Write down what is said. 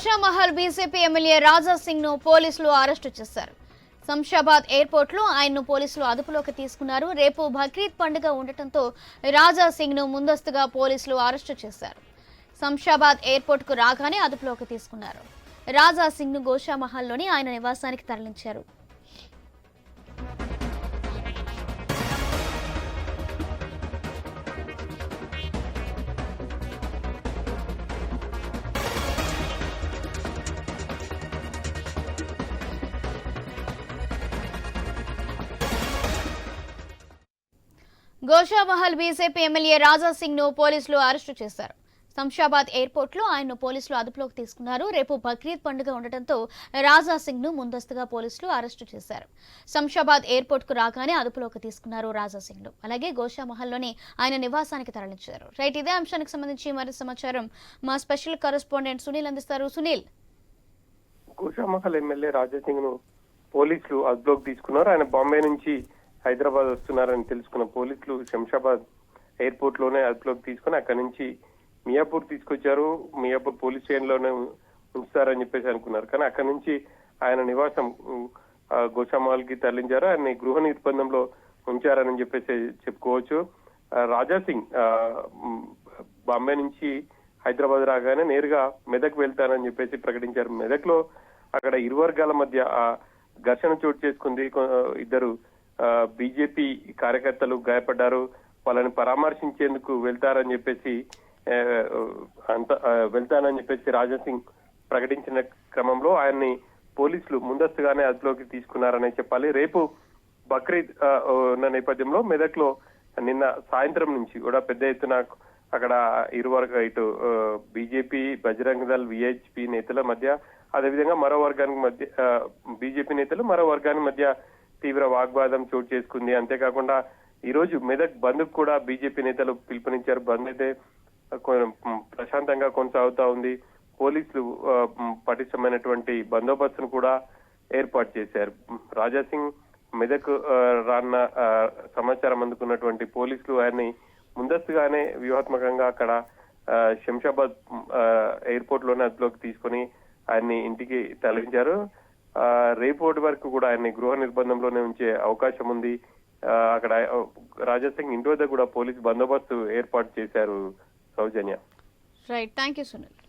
Goshamahal BJP MLA Raja సింగ్ను పోలీసులు arrest చేశారు. శంషాబాద్ ఎయిర్పోర్ట్లో ఆయన్ను పోలీసులు అదుపులోకి తీసుకున్నారు. రేపు బక్రీద్ పండుగ ఉండటంతో రాజా సింగ్ను ముందస్తుగా పోలీసులు అరెస్టు చేశారు. శంషాబాద్ ఎయిర్పోర్ట్కు రాగానే అదుపులోకి తీసుకున్నారు. రాజా సింగ్ను గోషామహల్లోని ఆయన నివాసానికి తరలించారు. గోషామహల్ బీజేపీ ఎమ్మెల్యే రాజా సింగ్ను పోలీసులు అరెస్టు చేశారు. శంషాబాద్ ఎయిర్పోర్ట్లో ఆయన్ను పోలీసులు అదుపులోకి తీసుకున్నారు. రేపు బక్రీద్ పండుగ ఉండటంతో రాజా సింగ్ను ముందస్తుగా పోలీసులు అరెస్టు చేశారు. శంషాబాద్ ఎయిర్పోర్ట్కు రాగానే అదుపులోకి తీసుకున్నారు రాజాసింగ్ను అలాగే గోషామహల్లోని ఆయన నివాసానికి తరలించారు. రైట్ ఇదే అంశానికి సంబంధించి మరింత సమాచారం మా స్పెషల్ కరెస్పాండెంట్ సునీల్ అందిస్తారు. సునీల్. గోషామహల్ ఎమ్మెల్యే రాజాసింగ్ను పోలీసులు అదుపులోకి తీసుకున్నారు. ఆయన బాంబే నుంచి హైదరాబాద్ వస్తున్నారని తెలుసుకున్న పోలీసులు శంషాబాద్ ఎయిర్పోర్ట్లోనే అదుపులోకి తీసుకుని అక్కడి నుంచి మియాపూర్ తీసుకొచ్చారు. మియాపూర్ పోలీస్ స్టేషన్లోనే ఉంచుతారని చెప్పేసి అనుకున్నారు. కానీ అక్కడి నుంచి ఆయన నివాసం గోషామాల్కి కి తరలించారు. ఆయన గృహ నిర్బంధంలో ఉంచారని చెప్పేసి చెప్పుకోవచ్చు. రాజా సింగ్ బాంబే నుంచి హైదరాబాద్ రాగానే నేరుగా మెదక్ వెళ్తానని చెప్పేసి ప్రకటించారు. మెదక్లో అక్కడ ఇరు వర్గాల మధ్య ఆ ఘర్షణ చోటు చేసుకుంది ఇద్దరు బీజేపీ కార్యకర్తలు గాయపడ్డారు. వాళ్ళని పరామర్శించేందుకు వెళ్తారని చెప్పేసి అంత వెళ్తానని చెప్పేసి రాజా సింగ్ ప్రకటించిన క్రమంలో ఆయన్ని పోలీసులు ముందస్తుగానే అదుపులోకి తీసుకున్నారనే చెప్పాలి. రేపు బక్రీద్ ఆ, ఉన్న నేపథ్యంలో మెదక్లో నిన్న సాయంత్రం నుంచి కూడా పెద్ద ఎత్తున అక్కడ ఇరువర్గ ఇటు బీజేపీ బజరంగ దళ్ విహెచ్పి నేతల మధ్య అదేవిధంగా మరో వర్గానికి మధ్య బీజేపీ నేతలు మరో వర్గానికి మధ్య తీవ్ర వాగ్వాదం చోటు చేసుకుంది. అంతేకాకుండా ఈ రోజు మెదక్ బంద్ కూడా బీజేపీ నేతలు పిలుపునిచ్చారు. బంద్ అయితే ప్రశాంతంగా కొనసాగుతా ఉంది. పోలీసులు పటిష్టమైనటువంటి బందోబస్తును కూడా ఏర్పాటు చేశారు. రాజాసింగ్ మెదక్ రాన్న సమాచారం అందుకున్నటువంటి పోలీసులు ఆయన్ని ముందస్తుగానే వ్యూహాత్మకంగా అక్కడ శంషాబాద్ ఎయిర్పోర్ట్లోనే అదుపులోకి తీసుకొని ఆయన్ని ఇంటికి తరలించారు. రేపటి వరకు కూడా ఆయన్ని గృహ నిర్బంధంలోనే ఉంచే అవకాశం ఉంది. అక్కడ రాజా సింగ్ ఇంటి వద్ద కూడా పోలీసు బందోబస్తు ఏర్పాటు చేశారు Soujanya. Right thank you Sunil